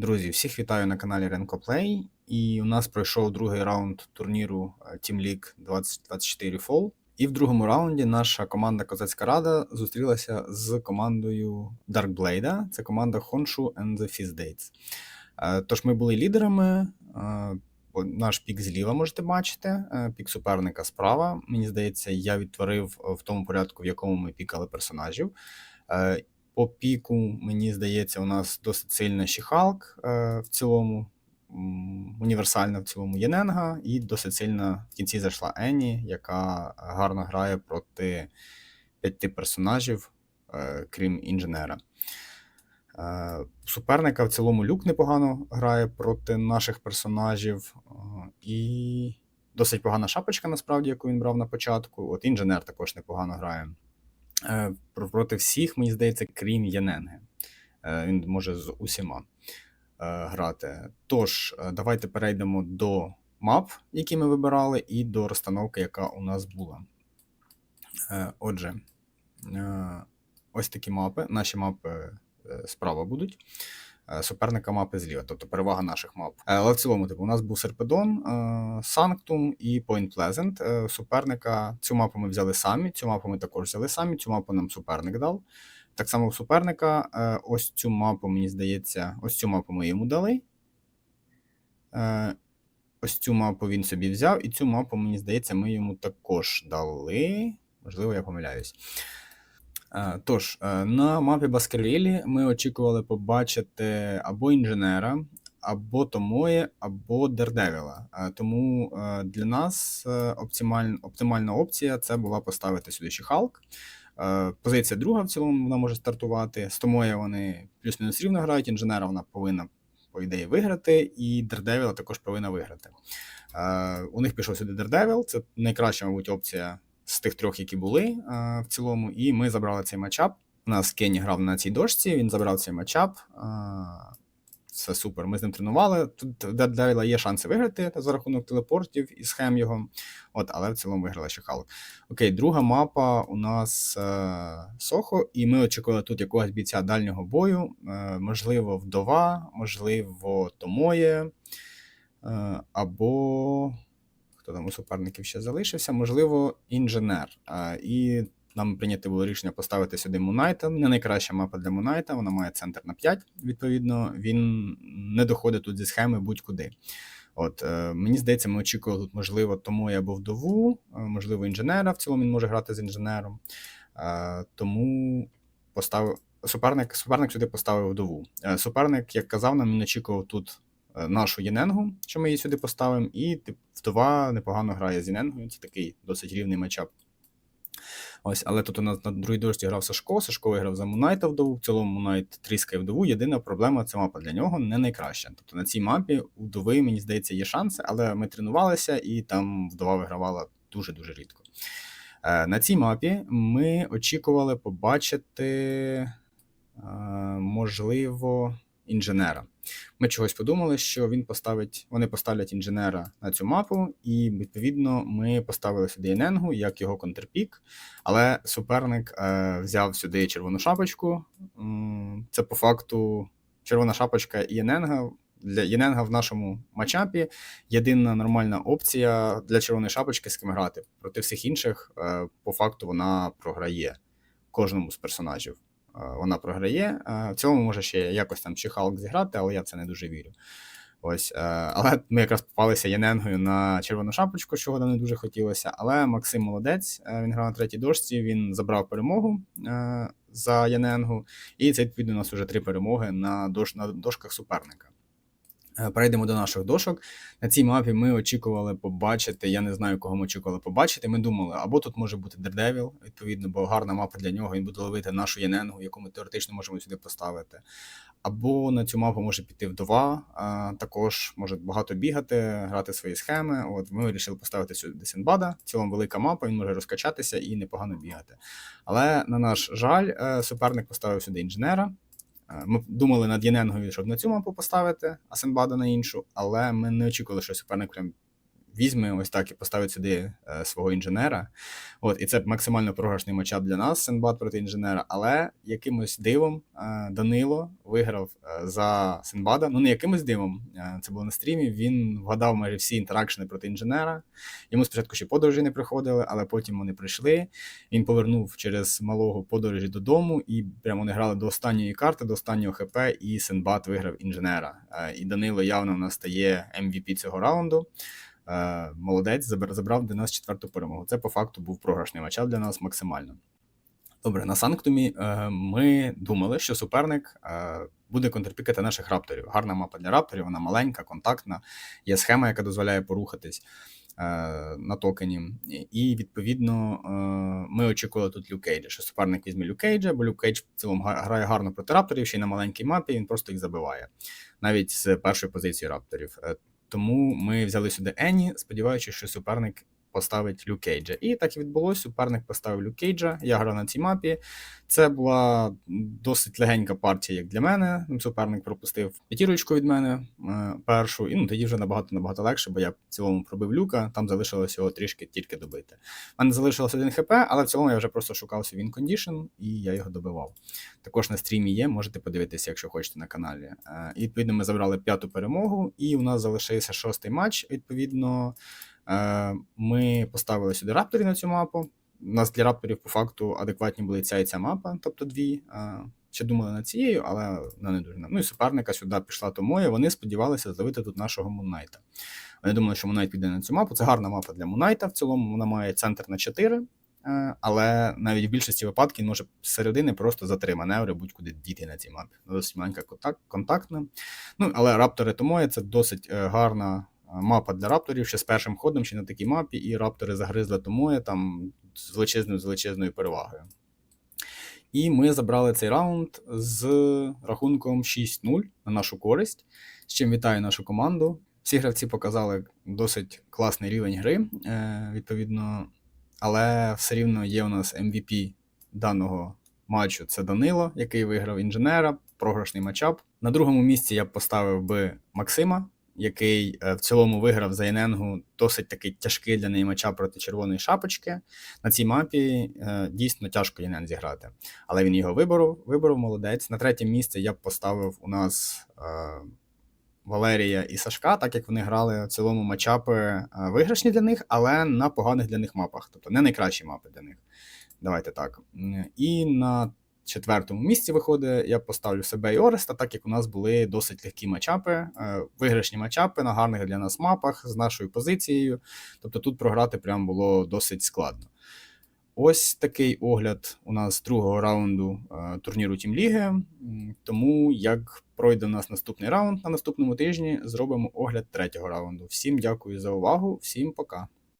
Друзі, всіх вітаю на каналі Renkoplay. І у нас пройшов другий раунд турніру е, Team League 2024 Fall. І в другому раунді наша команда Козацька Рада зустрілася з командою Darkblade. Це команда Honshu and the Fizz Dates. Е, Тож ми були лідерами. е, Наш пік зліва можете бачити, пік суперника справа. Мені здається, я відтворив в тому порядку, в якому ми пікали персонажів. Е, По піку, мені здається, у нас досить сильна Шіхалк в цілому, універсальна в цілому Єненга, і досить сильна в кінці зайшла Ені, яка гарно грає проти п'яти персонажів, е, крім інженера. Е, Суперника в цілому люк непогано грає проти наших персонажів. е, І досить погана шапочка, насправді, яку він брав на початку. От інженер також непогано грає. Е, про- Проти всіх, мені здається, крім Яненги. Е, Він може з усіма е, грати. Тож, е, давайте перейдемо до мап, які ми вибирали, і до розстановки, яка у нас була. Отже, ось такі мапи. Наші мапи справа будуть. Е, Суперника мапи зліва, тобто перевага наших мап. Е, Але в цілому, типу, у нас був Серпедон, Санктум і Point Pleasant. Е, Суперника цю мапу ми взяли самі, цю мапу ми також взяли самі, цю мапу нам суперник дав. Так само у суперника, е, ось цю мапу, мені здається, ось цю мапу ми йому дали. Е, Ось цю мапу він собі взяв, і цю мапу, мені здається, ми йому також дали. Можливо, я помиляюсь. Е, Тож, е, на мапі Баскерлілі ми очікували побачити або інженера, або Томоє, або Дердевіла. Е, Тому для нас е, оптималь- оптимальна опція це була поставити сюди ще Халк. Позиція друга в цілому вона може стартувати. З Томоє вони плюс-мінус рівно грають, інженера вона повинна, по ідеї, виграти, і Дердевіла також повинна виграти. У них пішов сюди Дердевіл, це найкраща, мабуть, опція з тих трьох, які були е, в цілому, і ми забрали цей матчап. У нас Кенні грав на цій дошці, він забрав цей матчап. Е, Все супер. Ми з ним тренували. Тут Дердевіла є шанси виграти за рахунок телепортів і схем його. От, але в цілому виграла ще Халк. Окей, друга мапа у нас е, Сохо, і ми очікували тут якогось бійця дальнього бою. Е, можливо, вдова, можливо, Томоє, е, або хто там у суперників ще залишився, можливо, інженер. І нам прийнято було рішення поставити сюди Мунайта. Не найкраща мапа для Мунайта, вона має центр на 5, відповідно, він не доходить тут зі схеми будь-куди. От, е, мені здається, ми очікували тут, можливо, Томоя або вдову, е, можливо, інженера. В цілому він може грати з інженером. Е, тому поставив суперник, суперник сюди поставив вдову. Е, суперник, як казав, нам він очікував тут нашу Єненгу, що ми її сюди поставимо, і тип, вдова непогано грає з Єненгою. Це такий досить рівний матчап. Ось, але тут у нас на другій дошці грав Сашко. Сашко виграв за Мунайта вдову. В цілому Мунайт тріскає вдову. Єдина проблема ця мапа для нього не найкраща. Тобто на цій мапі вдови, мені здається, є шанси, але ми тренувалися, і там вдова вигравала дуже-дуже рідко. Е, На цій мапі ми очікували побачити, е, можливо, інженера. Ми чогось подумали, що він поставить, вони поставлять інженера на цю мапу, і відповідно ми поставили сюди Єненгу як його контрпік. Але суперник е, взяв сюди червону шапочку. Це по факту червона шапочка і Єненга. Для Єненга в нашому матчапі єдина нормальна опція для червоної шапочки з ким грати. Проти всіх інших, е, по факту, вона програє кожному з персонажів. Е, Вона програє. Е, В цьому може ще якось там чи Халк зіграти, але я в це не дуже вірю. Ось, е, але ми якраз попалися Яненгою на червону шапочку, чого нам не дуже хотілося. Але Максим молодець, він грав на третій дошці, він забрав перемогу за Яненгу, і це відповідно у нас вже три перемоги на, дош, дошках суперника. Е, Перейдемо до наших дошок. На цій мапі ми очікували побачити. Я не знаю, кого ми очікували побачити. Ми думали, або тут може бути Дердевіл, відповідно, бо гарна мапа для нього. Він буде ловити нашу Єненгу, яку ми теоретично можемо сюди поставити. Або на цю мапу може піти вдова, а, також може багато бігати, грати свої схеми. От ми вирішили поставити сюди Синбада. В цілому велика мапа, він може розкачатися і непогано бігати. Але на наш жаль, е, суперник поставив сюди інженера. Е, Ми думали над Єненгові, щоб на цю мапу поставити, а Сенбада на іншу, але ми не очікували, що суперник прям візьме ось так і поставить сюди е, свого інженера. От, і це максимально програшний матчап для нас, Сенбат проти інженера. Але якимось дивом е, Данило виграв е, за Сенбада. Ну, не якимось дивом, це було на стрімі. Він вгадав майже всі інтеракшени проти інженера. Йому спочатку ще подорожі не приходили, але потім вони прийшли. Він повернув через малого подорожі додому, і прямо вони грали до останньої карти, до останнього ХП, і Сенбат виграв інженера. І Данило явно в нас стає MVP цього раунду. Е, Молодець забр- забрав для нас четверту перемогу. Це по факту був програшний матчап для нас максимально. Добре, на Санктумі е, ми думали, що суперник е, буде контрпікати наших рапторів. Гарна мапа для рапторів, вона маленька, контактна, є схема, яка дозволяє порухатись на токені. І- відповідно ми очікували тут Люкейджа, що суперник візьме Люкейджа, бо Люкейдж в цілому грає гарно проти рапторів, ще й на маленькій мапі, він просто їх забиває, навіть з першої позиції рапторів. Тому ми взяли сюди Ені, сподіваючись, що суперник поставить Люкейджа. І так і відбулося. Суперник поставив Люкейджа. Я грав на цій мапі. Це була досить легенька партія, як для мене. Суперник пропустив п'ятірочку від мене е, першу, і ну тоді вже набагато набагато легше, бо я в цілому пробив люка, там залишилося його трішки тільки добити. У мене залишилося один хп, але в цілому я вже просто шукав свій він кондішн і я його добивав. Також на стрімі є, можете подивитися, якщо хочете на каналі. Е, І відповідно ми забрали п'яту перемогу, і у нас залишився шостий матч. Відповідно, ми поставили сюди рапторів на цю мапу. У нас для рапторів по факту адекватні були ця і ця мапа, тобто дві. Е, Ще думали над цією, але вона не дуже. Ну і суперника сюди пішла Томоя. Вони сподівалися зловити тут нашого Муннайта. Вони думали, що Муннайт піде на цю мапу. Це гарна мапа для Муннайта. В цілому вона має центр на 4, е, але навіть в більшості випадків може з середини просто за три маневри будь-куди діти на цій мапі. Досить маленька контактна. Ну, але раптори Томоя це досить е, гарна е, мапа для рапторів ще з першим ходом, ще на такій мапі, і раптори загризли Томоя там з величезною величезною перевагою. І ми забрали цей раунд з рахунком 6-0 на нашу користь. З чим вітаю нашу команду. Всі гравці показали досить класний рівень гри, е, відповідно, але все рівно є у нас MVP даного матчу. Це Данило, який виграв інженера, програшний матчап. На другому місці я б поставив би Максима, який е, в цілому виграв за Єненгу досить такий тяжкий для неї матчап проти червоної шапочки. На цій мапі е, дійсно тяжко Єнен зіграти. Але він його виборов, виборов, молодець. На третє місце я б поставив у нас е, Валерія і Сашка, так як вони грали в цілому матчапи виграшні для них, але на поганих для них мапах, тобто не найкращі мапи для них. Давайте так. І на четвертому місці виходить, я поставлю себе і Ореста, так як у нас були досить легкі матчапи, е, виграшні матчапи на гарних для нас мапах з нашою позицією. Тобто тут програти прям було досить складно. Ось такий огляд у нас другого раунду е, турніру Тім Ліги. Тому як пройде у нас наступний раунд на наступному тижні, зробимо огляд третього раунду. Всім дякую за увагу, всім пока.